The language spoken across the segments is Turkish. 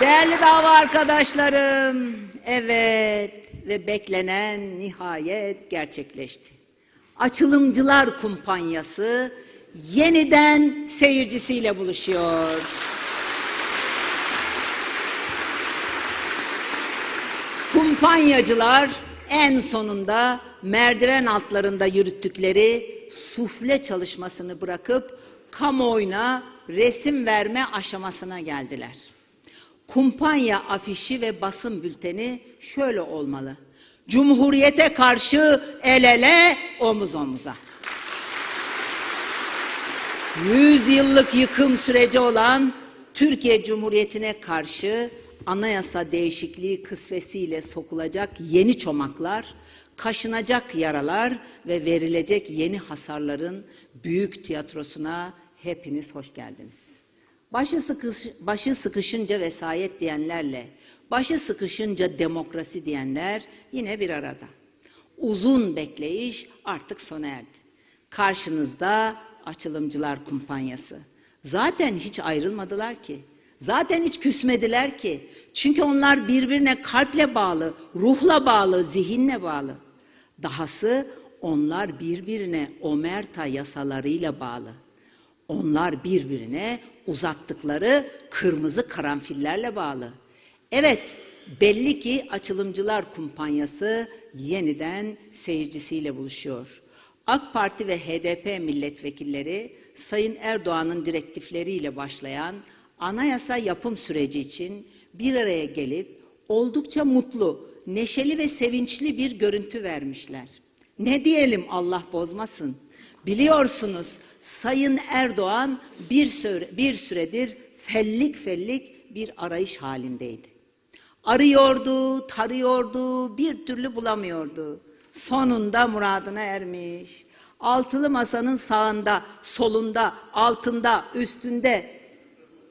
Değerli dava arkadaşlarım, evet ve beklenen nihayet gerçekleşti. Açılımcılar kumpanyası yeniden seyircisiyle buluşuyor. Kumpanyacılar en sonunda merdiven altlarında yürüttükleri sufle çalışmasını bırakıp kamuoyuna resim verme aşamasına geldiler. Kumpanya afişi ve basın bülteni şöyle olmalı. Cumhuriyete karşı el ele, omuz omuza. Yüz yıllık yıkım süreci olan Türkiye Cumhuriyeti'ne karşı anayasa değişikliği kısvesiyle sokulacak yeni çomaklar, kaşınacak yaralar ve verilecek yeni hasarların büyük tiyatrosuna hepiniz hoş geldiniz. Başı, sıkış, başı sıkışınca vesayet diyenlerle, başı sıkışınca demokrasi diyenler yine bir arada. Uzun bekleyiş artık sona erdi. Karşınızda açılımcılar kumpanyası. Zaten hiç ayrılmadılar ki. Zaten hiç küsmediler ki. Çünkü onlar birbirine kalple bağlı, ruhla bağlı, zihinle bağlı. Dahası onlar birbirine omerta yasalarıyla bağlı. Onlar birbirine uzattıkları kırmızı karanfillerle bağlı. Evet, belli ki açılımcılar kumpanyası yeniden seyircisiyle buluşuyor. AK Parti ve HDP milletvekilleri Sayın Erdoğan'ın direktifleriyle başlayan anayasa yapım süreci için bir araya gelip oldukça mutlu, neşeli ve sevinçli bir görüntü vermişler. Ne diyelim Allah bozmasın. Biliyorsunuz Sayın Erdoğan bir, süre, bir süredir fellik fellik bir arayış halindeydi. Arıyordu, tarıyordu, bir türlü bulamıyordu. Sonunda muradına ermiş. Altılı masanın sağında, solunda, altında, üstünde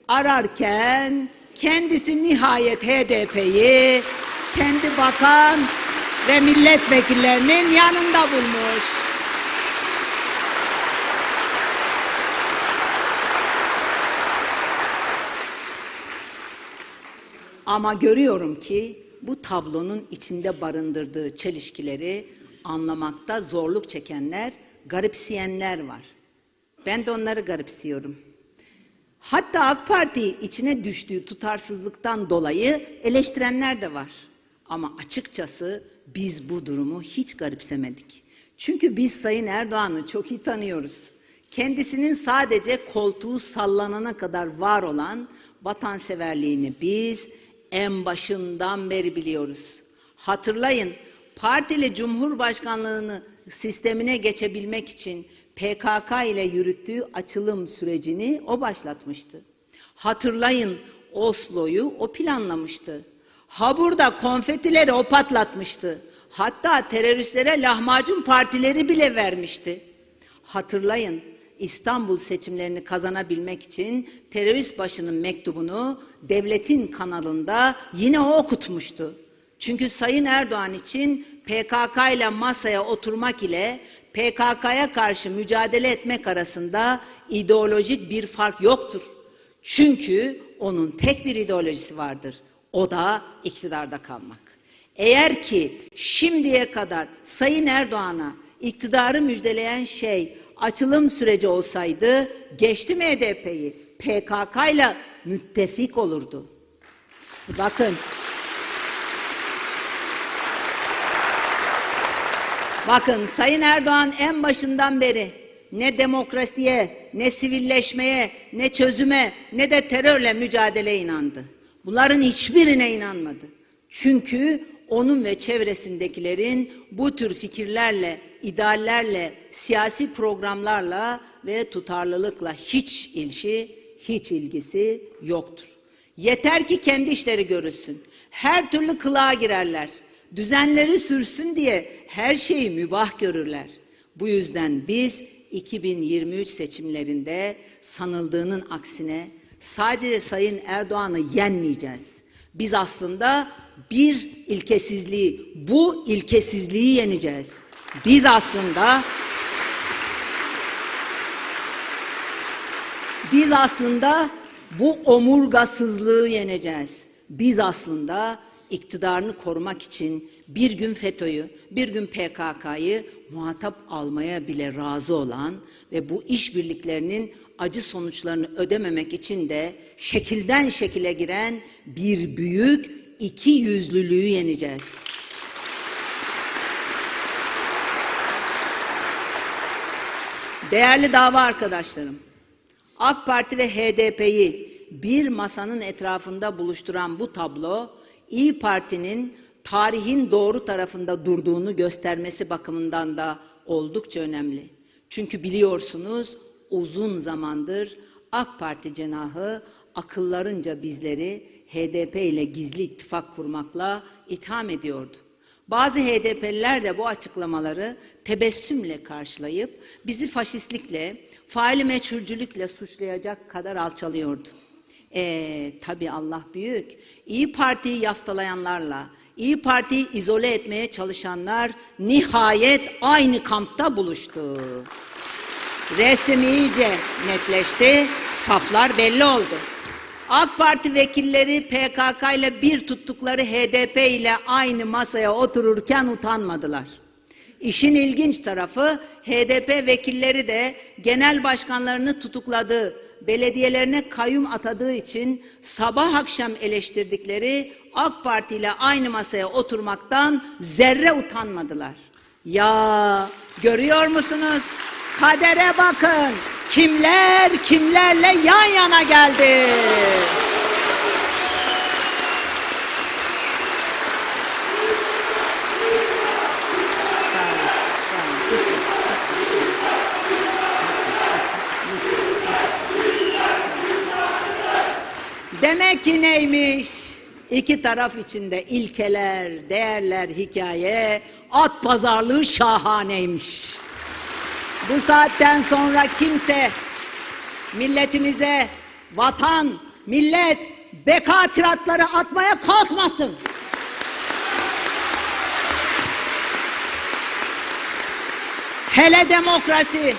ararken kendisi nihayet HDP'yi kendi bakan ve milletvekillerinin yanında bulmuş. Ama görüyorum ki bu tablonun içinde barındırdığı çelişkileri anlamakta zorluk çekenler, garipseyenler var. Ben de onları garipsiyorum. Hatta AK Parti içine düştüğü tutarsızlıktan dolayı eleştirenler de var. Ama açıkçası biz bu durumu hiç garipsemedik. Çünkü biz Sayın Erdoğan'ı çok iyi tanıyoruz. Kendisinin sadece koltuğu sallanana kadar var olan vatanseverliğini biz en başından beri biliyoruz. Hatırlayın, partili cumhurbaşkanlığını sistemine geçebilmek için PKK ile yürüttüğü açılım sürecini o başlatmıştı. Hatırlayın Oslo'yu o planlamıştı. Ha burada konfetileri o patlatmıştı. Hatta teröristlere lahmacun partileri bile vermişti. Hatırlayın İstanbul seçimlerini kazanabilmek için terörist başının mektubunu devletin kanalında yine o okutmuştu. Çünkü Sayın Erdoğan için PKK ile masaya oturmak ile PKK'ya karşı mücadele etmek arasında ideolojik bir fark yoktur. Çünkü onun tek bir ideolojisi vardır. O da iktidarda kalmak. Eğer ki şimdiye kadar Sayın Erdoğan'a iktidarı müjdeleyen şey açılım süreci olsaydı geçti mi HDP'yi PKK ile müttefik olurdu. Bakın. Bakın Sayın Erdoğan en başından beri ne demokrasiye, ne sivilleşmeye, ne çözüme, ne de terörle mücadeleye inandı. Bunların hiçbirine inanmadı. Çünkü onun ve çevresindekilerin bu tür fikirlerle, ideallerle, siyasi programlarla ve tutarlılıkla hiç ilişi, hiç ilgisi yoktur. Yeter ki kendi işleri görülsün. Her türlü kılığa girerler. Düzenleri sürsün diye her şeyi mübah görürler. Bu yüzden biz 2023 seçimlerinde sanıldığının aksine sadece Sayın Erdoğan'ı yenmeyeceğiz. Biz aslında bir ilkesizliği, bu ilkesizliği yeneceğiz. Biz aslında biz aslında bu omurgasızlığı yeneceğiz. Biz aslında iktidarını korumak için bir gün FETÖ'yü, bir gün PKK'yı muhatap almaya bile razı olan ve bu işbirliklerinin acı sonuçlarını ödememek için de şekilden şekile giren bir büyük iki yüzlülüğü yeneceğiz. Değerli dava arkadaşlarım, AK Parti ve HDP'yi bir masanın etrafında buluşturan bu tablo, İyi Parti'nin tarihin doğru tarafında durduğunu göstermesi bakımından da oldukça önemli. Çünkü biliyorsunuz uzun zamandır AK Parti cenahı akıllarınca bizleri HDP ile gizli ittifak kurmakla itham ediyordu. Bazı HDP'liler de bu açıklamaları tebessümle karşılayıp bizi faşistlikle, faili meçhulcülükle suçlayacak kadar alçalıyordu. Ee, tabii Allah büyük. İyi Parti'yi yaftalayanlarla, İyi Parti'yi izole etmeye çalışanlar nihayet aynı kampta buluştu. Resim iyice netleşti, saflar belli oldu. AK Parti vekilleri PKK ile bir tuttukları HDP ile aynı masaya otururken utanmadılar. İşin ilginç tarafı HDP vekilleri de genel başkanlarını tutukladığı, belediyelerine kayyum atadığı için sabah akşam eleştirdikleri AK Parti ile aynı masaya oturmaktan zerre utanmadılar. Ya görüyor musunuz? Kadere bakın. Kimler kimlerle yan yana geldi. Demek ki neymiş? İki taraf içinde ilkeler, değerler, hikaye, at pazarlığı şahaneymiş. Bu saatten sonra kimse milletimize vatan, millet, beka tiratları atmaya kalkmasın. Hele demokrasi,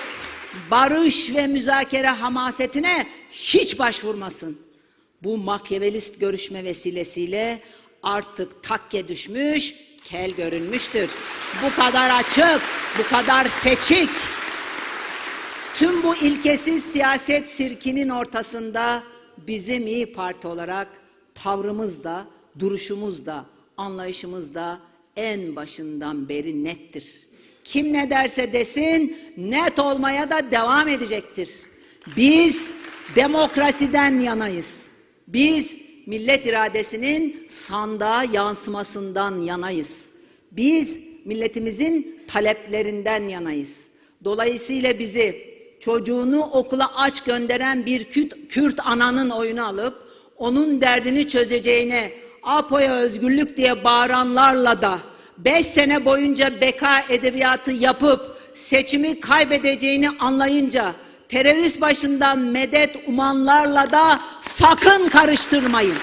barış ve müzakere hamasetine hiç başvurmasın. Bu makyavelist görüşme vesilesiyle artık takke düşmüş, kel görünmüştür. Bu kadar açık, bu kadar seçik. Tüm bu ilkesiz siyaset sirkinin ortasında bizim İyi Parti olarak tavrımız da, duruşumuz da, anlayışımız da en başından beri nettir. Kim ne derse desin net olmaya da devam edecektir. Biz demokrasiden yanayız. Biz millet iradesinin sandığa yansımasından yanayız. Biz milletimizin taleplerinden yanayız. Dolayısıyla bizi çocuğunu okula aç gönderen bir Kürt, Kürt ananın oyunu alıp onun derdini çözeceğine APO'ya özgürlük diye bağıranlarla da beş sene boyunca beka edebiyatı yapıp seçimi kaybedeceğini anlayınca terörist başından medet umanlarla da sakın karıştırmayın.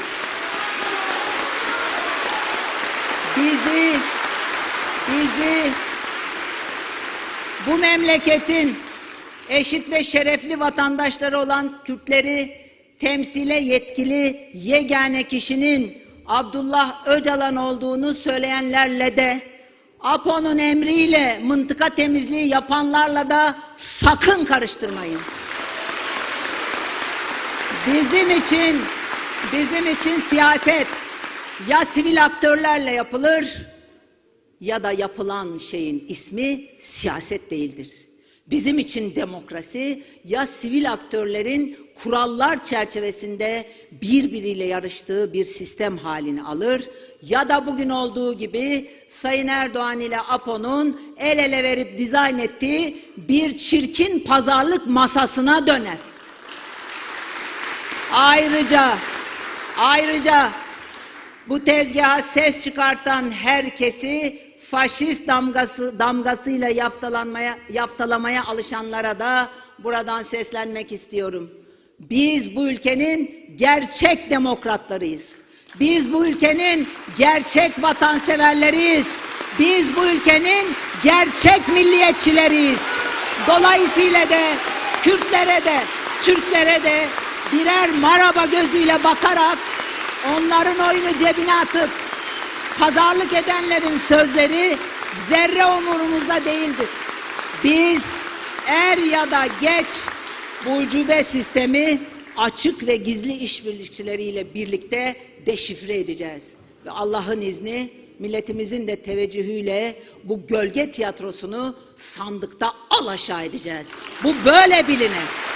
Bizi bizi bu memleketin eşit ve şerefli vatandaşları olan Kürtleri temsile yetkili yegane kişinin Abdullah Öcalan olduğunu söyleyenlerle de APO'nun emriyle mıntıka temizliği yapanlarla da sakın karıştırmayın. Bizim için bizim için siyaset ya sivil aktörlerle yapılır ya da yapılan şeyin ismi siyaset değildir. Bizim için demokrasi ya sivil aktörlerin kurallar çerçevesinde birbiriyle yarıştığı bir sistem halini alır ya da bugün olduğu gibi Sayın Erdoğan ile APO'nun el ele verip dizayn ettiği bir çirkin pazarlık masasına döner. Ayrıca ayrıca bu tezgaha ses çıkartan herkesi faşist damgası damgasıyla yaftalanmaya yaftalamaya alışanlara da buradan seslenmek istiyorum. Biz bu ülkenin gerçek demokratlarıyız. Biz bu ülkenin gerçek vatanseverleriyiz. Biz bu ülkenin gerçek milliyetçileriyiz. Dolayısıyla da Kürtlere de, Türklere de birer maraba gözüyle bakarak onların oyunu cebine atıp pazarlık edenlerin sözleri zerre umurumuzda değildir. Biz er ya da geç bu ucube sistemi açık ve gizli işbirlikçileriyle birlikte deşifre edeceğiz. Ve Allah'ın izni milletimizin de teveccühüyle bu gölge tiyatrosunu sandıkta alaşağı edeceğiz. Bu böyle biline.